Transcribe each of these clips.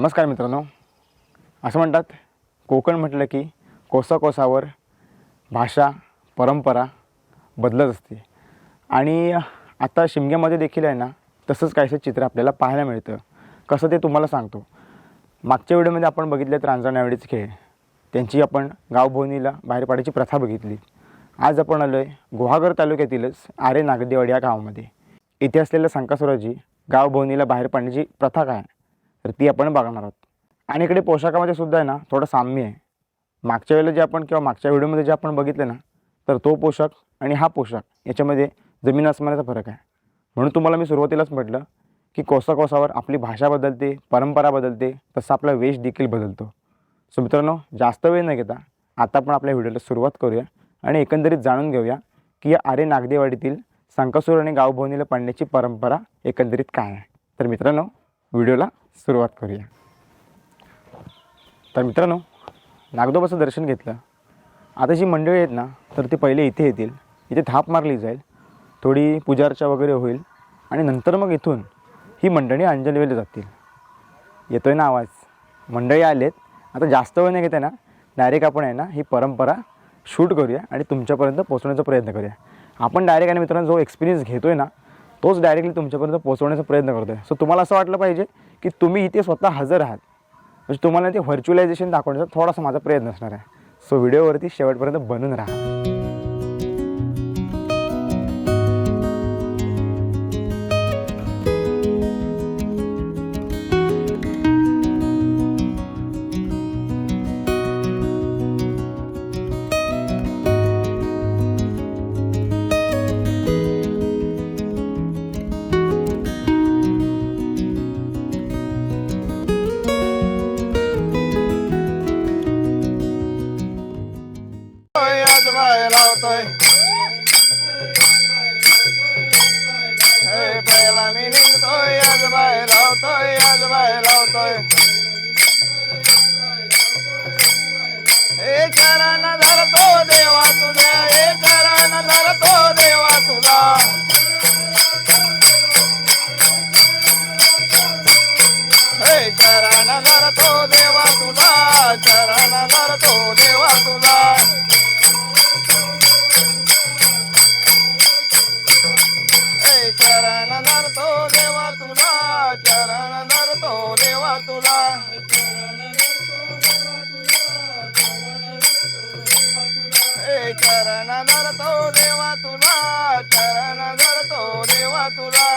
नमस्कार मित्रांनो. असं म्हणतात कोकण म्हटलं की कोसा कोसावर भाषा परंपरा बदलत असते. आणि आता शिमग्यामध्ये देखील आहे ना तसंच काहीसं चित्र आपल्याला पाहायला मिळतं. कसं ते तुम्हाला सांगतो. मागच्या व्हिडिओमध्ये आपण बघितले रांजण खेळ. त्यांची आपण गावभोवनीला बाहेर पाडायची प्रथा बघितली. आज आपण आलो आहे गुहागर तालुक्यातीलच आरे नागदेवाडी या गावामध्ये. इथे असलेल्या संकासुराजी गावभोवनीला बाहेर पाडण्याची प्रथा काय? आहे? तर ती आपण बघणार आहोत. आणि इकडे पोशाखामध्ये सुद्धा आहे ना थोडं साम्य आहे. मागच्या वेळेला जे आपण किंवा मागच्या व्हिडिओमध्ये जे आपण बघितलं ना तर तो पोशाख आणि हा पोशाख याच्यामध्ये जमीन आसमानाचा फरक आहे. म्हणून तुम्हाला मी सुरुवातीलाच म्हटलं की कोसा कोसावर आपली भाषा बदलते परंपरा बदलते तसा आपला वेश देखील बदलतो. सो मित्रांनो जास्त वेळ न घेता आता आपण आपल्या व्हिडिओला सुरुवात करूया आणि एकंदरीत जाणून घेऊया की या आरे नागदेवाडीतील संकासूर आणि गावभवनीला पाडण्याची परंपरा एकंदरीत काय आहे. तर मित्रांनो व्हिडिओला सुरुवात करूया. तर मित्रांनो नागदोबाचं दर्शन घेतलं. आता जी मंडळी आहेत ना तर ते पहिले इथे येतील. इथे थाप मारली जाईल. थोडी पूजार्चा वगैरे होईल. आणि नंतर मग इथून ही मंडळी अंजलीवेला जातील. येतो आहे ना आवाज. मंडळी आलेत. आता जास्त वेळ नाही घेते ना डायरेक्ट आपण आहे ना ही परंपरा शूट करूया आणि तुमच्यापर्यंत पोचवण्याचा प्रयत्न करूया. आपण डायरेक्ट आणि मित्रांनो जो एक्सपिरियन्स घेतो आहे ना तोच डायरेक्टली तुमच्यापर्यंत पोचवण्याचा प्रयत्न करतो आहे सो तुम्हाला असं वाटलं पाहिजे की तुम्ही इथे स्वतः हजर आहात. म्हणजे तुम्हाला ते व्हर्च्युअलायझेशन दाखवण्याचा थोडासा माझा प्रयत्न असणार आहे. सो व्हिडिओवरती शेवटपर्यंत बनून राहा. लावतोय हे पहिला मी निघतोय आज बाय लावतोय आज बाय लावतोय. हे चरण धरतो देवा तुझ्या हे चरण धरतो देवा तुझा. हे चरण धरतो देवा तुझा चरण धरतो देवा तुझा. चरण धरतो देवा तुला चरण धरतो देवा तुला. ए चरण धरतो देवा तुला चरण धरतो देवा तुला.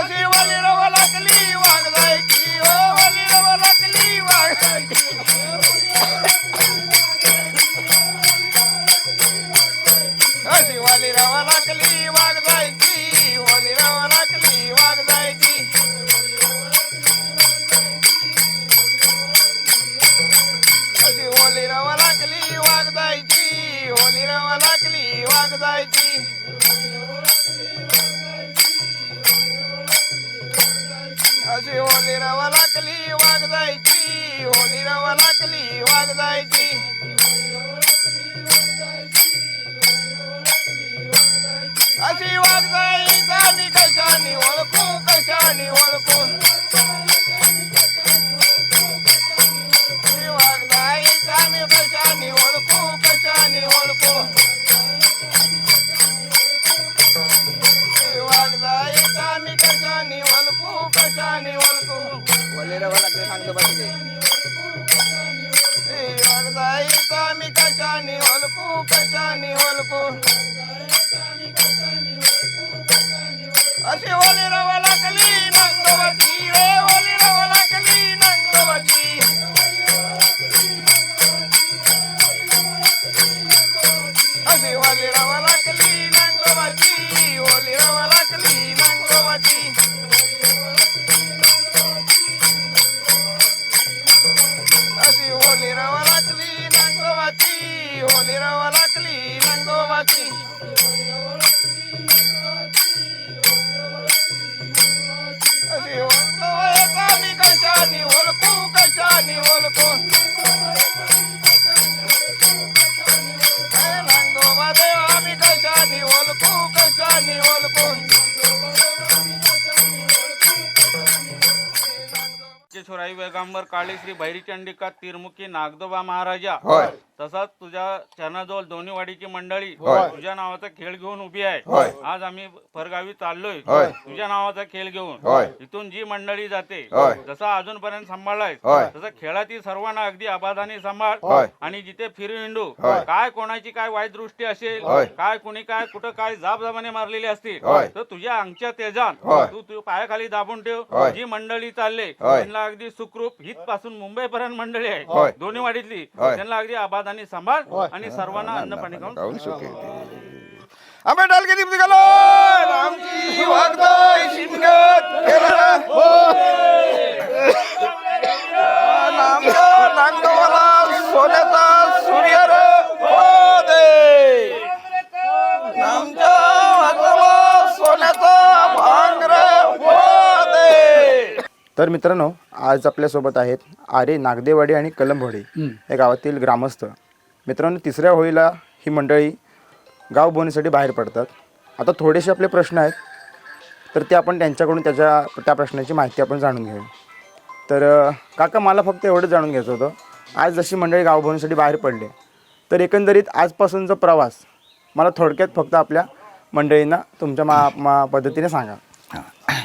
अशी वाली रव लागली वाघ जायची ओ वाली रव लागली वाघ जायची. अशी वाली लागली वाघ जायची. वाली रावा लागली वाघ जायची. अशी ओली रावा लागली वाघ जायची. ओली रावा लागली वाघ जायची. अशी ओली रावा लागली वाघ जायची. ओली रावा लागली वाघ जायची. अशी वागदाईचा मी कशाने ओळखू कशाने ओळखू अशी वागदाईचा मी कशाने ओळखू वागदाईचा मी कशाने ओळखू कशाने ओळखू अशी ओली रवा लागली नंदवती रे ओली रवा लागली नंदवती अशी ओली रवा लागली नंदवती ओली रवा लागली नंदवती अशी ओली रवा नंदवती ओली रवा लागली नंदवती ओळखू राजेश्वराई वेगांबर काळे श्री भैरीचंडिका तिरमुखी नागदोबा महाराजा होय तसाच तुझ्या चरणाजवळ दोन्ही वाडीची मंडळी होय. तुझ्या नावाचा खेळ घेऊन उभी आहे. आज आम्ही परगावी चाललोय होय. तुझ्या नावाचा खेळ घेऊन. इथून जी मंडळी जाते होय. जसा अजूनपर्यंत सांभाळलाय होय. तसं खेळातील सर्वांना अगदी अबाधाने सांभाळ होय. आणि जिथे फिरू हिंडू होय. काय कोणाची काय वाईट दृष्टी असेल होय. काय कुणी काय कुठं काय जाबजाबाने मारलेले असतील होय. तर तुझ्या अंगच्या तेजान होय. तू तू पायाखाली दाबून ठेव होय. जी मंडळी चालले होय. त्यांना अगदी सुखरूप हित पासून मुंबई पर्यंत मंडळी आहे. होय. दोन्ही वाडीतली. होय. त्यांना अगदी आबादानी सांभाळ आणि सर्वांना अन्न पाणी खाऊन सुखी. आंबे दीप निघालो आमची वागदाय शिमगत केलं नांगवाला सोन्याचा सूर्य रे. हो दे. नामच्या वागदाला सोन्याचा भांग रे हो दे तर मित्रांनो आज आपल्यासोबत आहेत आरे नागदेवाडी आणि कलंबवाडी या गावातील ग्रामस्थ. मित्रांनो तिसऱ्या होळीला ही मंडळी गाव बोनीसाठी बाहेर पडतात. आता थोडेसे आपले प्रश्न आहेत तर ते आपण त्यांच्याकडून त्याच्या त्या प्रश्नाची माहिती आपण जाणून घेऊ. तर काका मला फक्त एवढंच जाणून घ्यायचं होतं आज जशी मंडळी गाव बोनीसाठी बाहेर पडले तर एकंदरीत आजपासूनचा प्रवास मला थोडक्यात फक्त आपल्या मंडळींना तुमच्या मा मा पद्धतीने सांगा.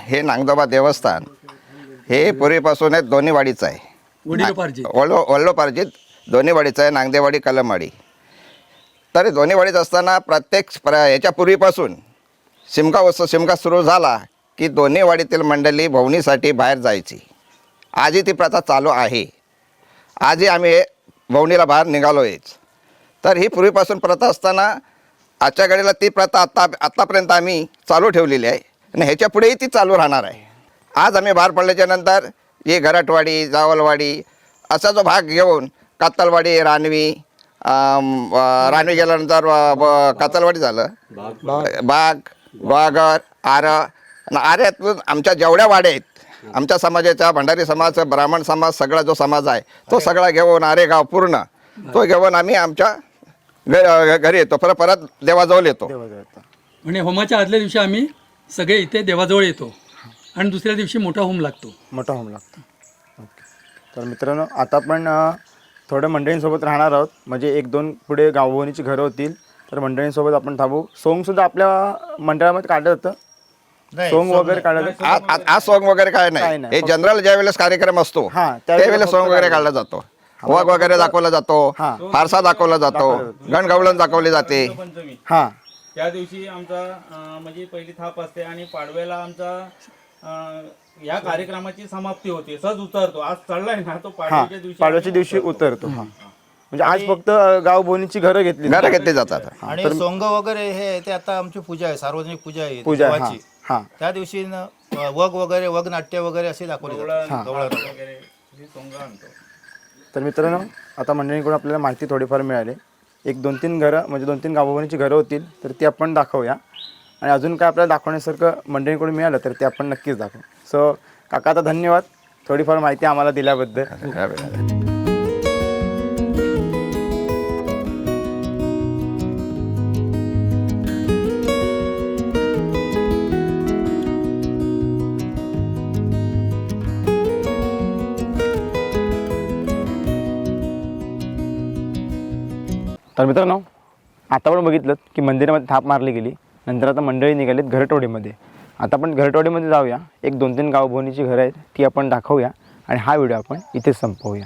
हे नांगदोबा देवस्थान हे पूर्वीपासून आहे दोन्ही वाडीचं आहे. वडिलोपार्जित वल्लो वल्लोपार्जित दोन्ही वाडीचं आहे नांगदेवाडी कलमवाडी. तर दोन्ही वाडीत असताना प्रत्येक प्र याच्या पूर्वीपासून शिमगा उत्सव शिमगा सुरू झाला की दोन्ही वाडीतील मंडळी भवनीसाठी बाहेर जायची. आजही ती प्रथा चालू आहे. आजही आम्ही भवनीला बाहेर निघालो आहेच तर ही पूर्वीपासून प्रथा असताना आजच्या घडीला ती प्रथा आत्ता आत्तापर्यंत आम्ही चालू ठेवलेली आहे. आणि ह्याच्या पुढेही ती चालू राहणार आहे. आज आम्ही बाहेर पडल्याच्या नंतर ही घराटवाडी जावलवाडी असा जो भाग घेऊन कातलवाडी रानवी रानवी गेल्यानंतर कातलवाडी झालं. बाग वाघर आरं. आऱ्यातून आमच्या जेवढ्या वाड्या आहेत आमच्या समाजाच्या भंडारी समाज ब्राह्मण समाज सगळा जो समाज आहे तो सगळा घेऊन आरेगाव पूर्ण तो घेऊन आम्ही आमच्या घरी येतो. परत परत देवाजवळ येतो. म्हणजे होमाच्या आदल्या दिवशी आम्ही सगळे इथे देवाजवळ येतो. आणि दुसऱ्या दिवशी मोठा होम लागतो. मोठा होम लागतो. ओके. तर मित्रांनो आता आपण अ, थोड्या मंडळींसोबत राहणार आहोत. म्हणजे एक दोन पुढे गावभवनीची घरं होतील. तर मंडळींसोबत आपण थांबू. सोंगसुद्धा आपल्या मंडळामध्ये काढलं जातं? सोंग वगैरे काढलं जातं? आज सॉंग वगैरे काय काय नाही. नाही. हे जनरल ज्या वेळेस कार्यक्रम असतो हा, त्यावेळेला त्यावेळेस फक्त सॉंग वगैरे काढलं जातो. वग वगैरे दाखवला जातो हा. फारसा दाखवला जातो गणगवळण दाखवली जाते. पंचमी हां. त्या दिवशी आमचा अं, म्हणजे पहिली थाप असते आणि पाडव्याला आमचा या कार्यक्रमाची समाप्ती होते. सहज उतरतो. आज चढलाय ना तो हां पाडव्याच्या दिवशी पाडव्याच्या दिवशी उतरतो. हां. म्हणजे आज फक्त गावभवनीची घरं घेतली घरं घेतली जातात. आणि सोंग वगैरे हे ते आता आमची पूजा आहे. सार्वजनिक पूजा आहे. पूजा हां देवाची. हां. त्या दिवशी न, अ, वग वगैरे वग नाट्य वगैरे असे दाखवले जातात. गवळण वगैरे ही सोंग आणतो. तर मित्रांनो आता मंडळींकडून आपल्याला माहिती थोडीफार मिळाली. एक दोन तीन घरं म्हणजे दोन तीन गावभवनीची घरं होतील तर ती आपण दाखवूया. आणि अजून काय आपल्याला दाखवण्यासारखं मंडळींकडून मिळालं तर ते आपण नक्कीच दाखवू. सो काका आता धन्यवाद. थोडीफार माहिती आम्हाला दिल्याबद्दल. तर मित्रांनो आता आपण बघितलं की मंदिरामध्ये थाप मारली गेली. नंतर आता मंडळी निघालीत घरटोडीमध्ये. आता आपण घरटोडीमध्ये जाऊया. एक दोन तीन गावभोवणीची घरं आहेत ती आपण दाखवूया आणि हा व्हिडिओ आपण इथे संपवूया.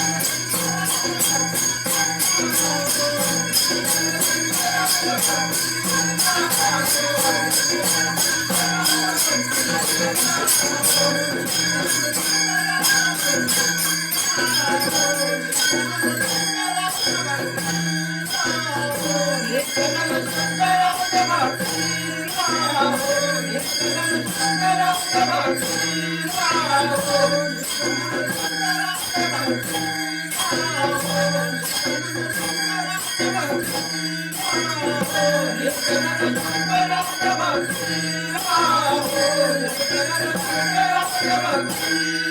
Thank you. Thank you.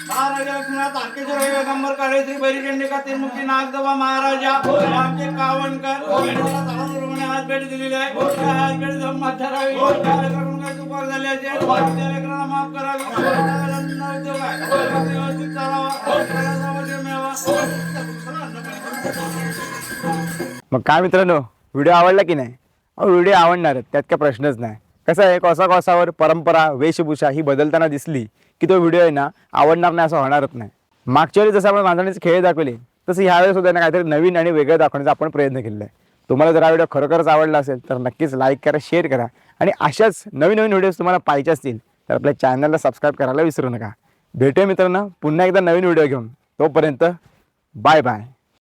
महाराजा लक्ष्मणा तारकेश्वर हे वेगंबर नागदबा महाराजा आमचे कावणकर. भेट दिलेली आहे. भेट काही चुकार झाली असेल माफ करावी. व्यवस्थित चालावा. मग काय मित्रांनो व्हिडिओ आवडला की नाही? व्हिडिओ आवडणारच. त्यात काय प्रश्नच नाही. कसं आहे? कोसा कोसावर परंपरा वेशभूषा ही बदलताना दिसली. की तो व्हिडिओ आहे ना आवडणार नाही असं होणारच नाही. मागच्या वेळी जसं आपण माणसांचे खेळ दाखवले तसं ह्यावेळेस सुद्धा ना काहीतरी नवीन आणि वेगळं दाखवण्याचा आपण प्रयत्न केलेला आहे. तुम्हाला जर हा व्हिडिओ खरोखरच आवडला असेल तर नक्कीच लाईक करा शेअर करा. आणि अशाच नवीन नवीन व्हिडिओज तुम्हाला पाहिजे असतील तर आपल्या चॅनलला सबस्क्राईब करायला विसरू नका. भेटूया मित्रांनो पुन्हा एकदा नवीन व्हिडिओ घेऊन. तोपर्यंत बाय बाय